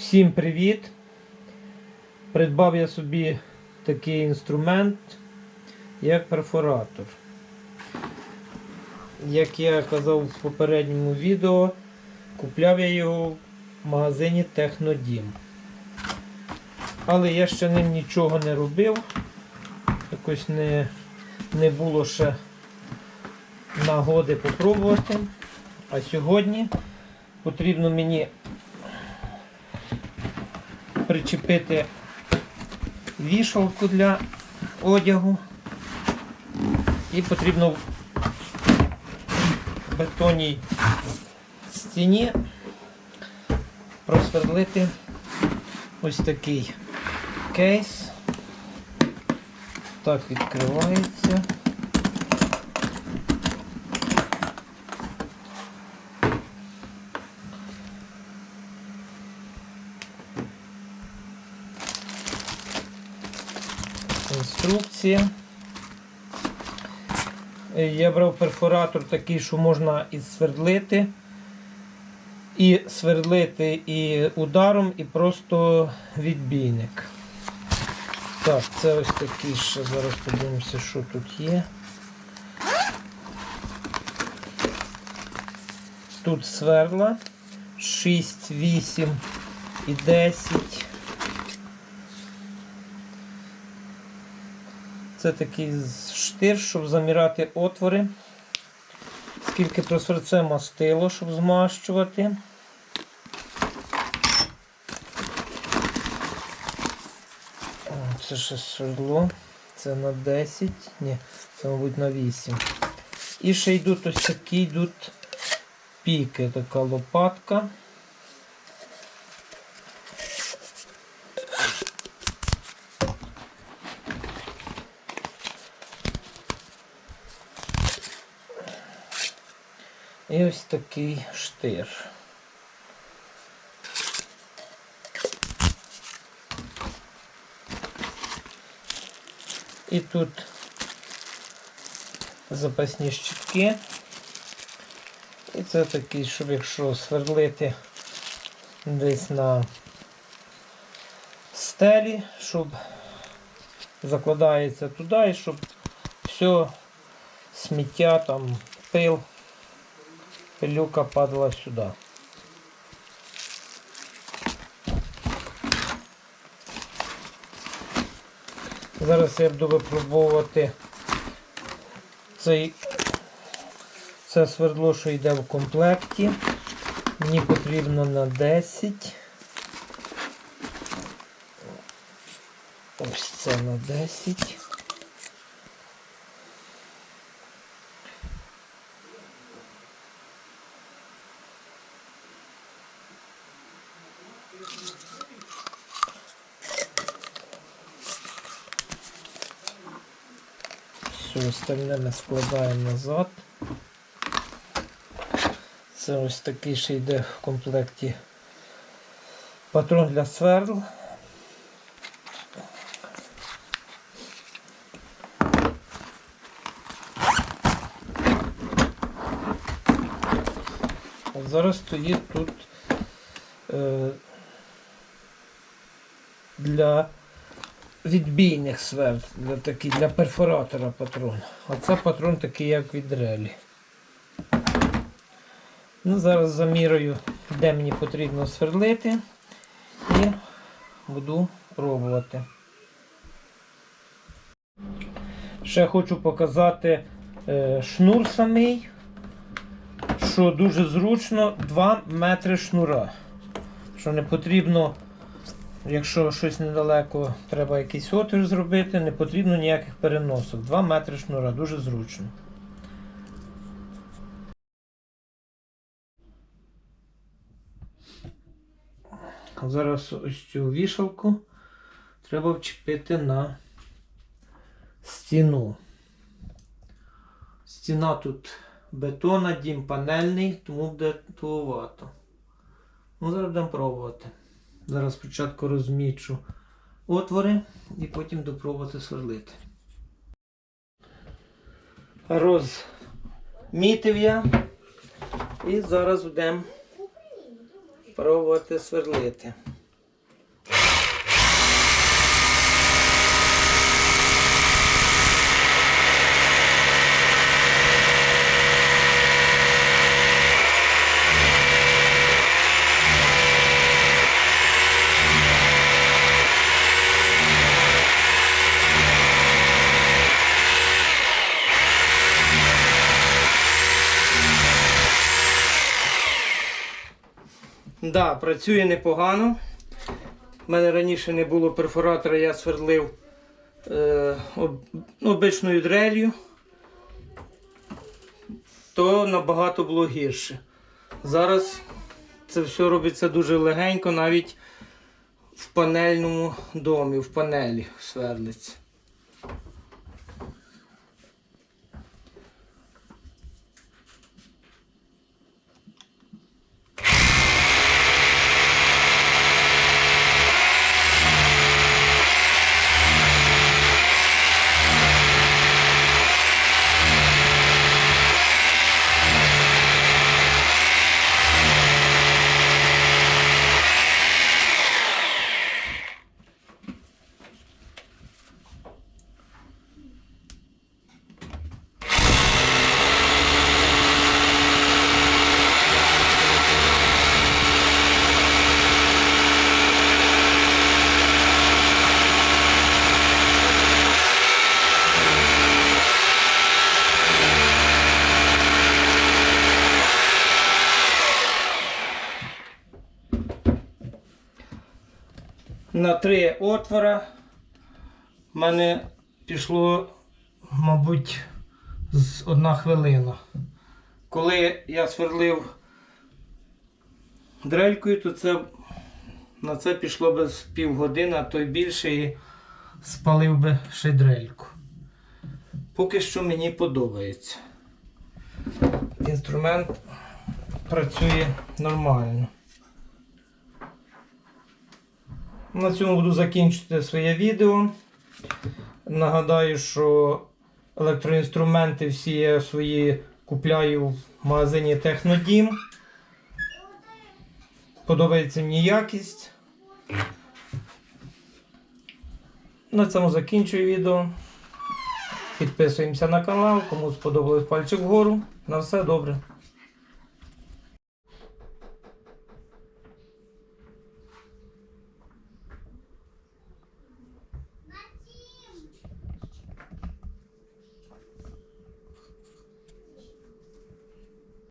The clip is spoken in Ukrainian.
Всім привіт! Придбав я собі такий інструмент, як перфоратор. Як я казав в попередньому відео, купляв я його в магазині Технодім. Але я ще ним нічого не робив. Якось не, не було ще нагоди попробувати. А сьогодні потрібно мені причепити вішалку для одягу. І потрібно в бетонній стіні просверлити ось такий кейс. Так відкривається. Інструкція. Е, Я брав перфоратор такий, що можна і свердлити, і свердлити і ударом, і просто відбійник. Так, це ось такий ще. Зараз подивимося, що тут є. Тут сверла 6, 8 і 10. Це такий штир, щоб заміряти отвори. Скільки просвер це мастило, щоб змащувати. Це ще свердло. Це на 10. Ні, це, мабуть, на 8. І ще йдуть ось такі йдуть піки, така лопатка. І ось такий штир. І тут запасні щітки. І це такий, щоб якщо сверлити десь на стелі, щоб закладається туди і щоб все сміття, там, пил пилюка падала сюди. Зараз я буду випробовувати цей це свердло, що йде в комплекті. Мені потрібно на 10. Ось це на 10. Все остальне ми складаємо назад. Це ось такий ще йде в комплекті патрон для сверл. Зараз стоїть тут е, для відбійних сверд, для, такі, для перфоратора патрон. А це патрон такий, як від релі. Ну, Зараз замірюю, де мені потрібно сверлити і буду пробувати. Ще хочу показати е, шнур самий, що дуже зручно 2 метри шнура. Що не потрібно, якщо щось недалеко, треба якийсь отвір зробити, не потрібно ніяких переносок. 2 метри шнура, дуже зручно. Зараз ось цю вішалку треба вчепити на стіну. Стіна тут бетона, дім панельний, тому буде туговато. Ну, зараз будемо пробувати. Зараз спочатку розмічу отвори і потім допробувати сверлити. Розмітив я і зараз будемо пробувати сверлити. Да, працює непогано. У мене раніше не було перфоратора, я свердлив е, об, обичною дрелью, то набагато було гірше. Зараз це все робиться дуже легенько, навіть в панельному домі, в панелі свердлиться. На три отвора в мене пішло, мабуть, з одна хвилина. Коли я сверлив дрелькою, то це, на це пішло би з півгодини, а то й більше і спалив би ще дрельку. Поки що мені подобається. Інструмент працює нормально. На цьому буду закінчити своє відео. Нагадаю, що електроінструменти всі я свої купляю в магазині Технодім. Подобається мені якість. На цьому закінчую відео. Підписуємося на канал. Кому сподобалось пальчик вгору. На все добре.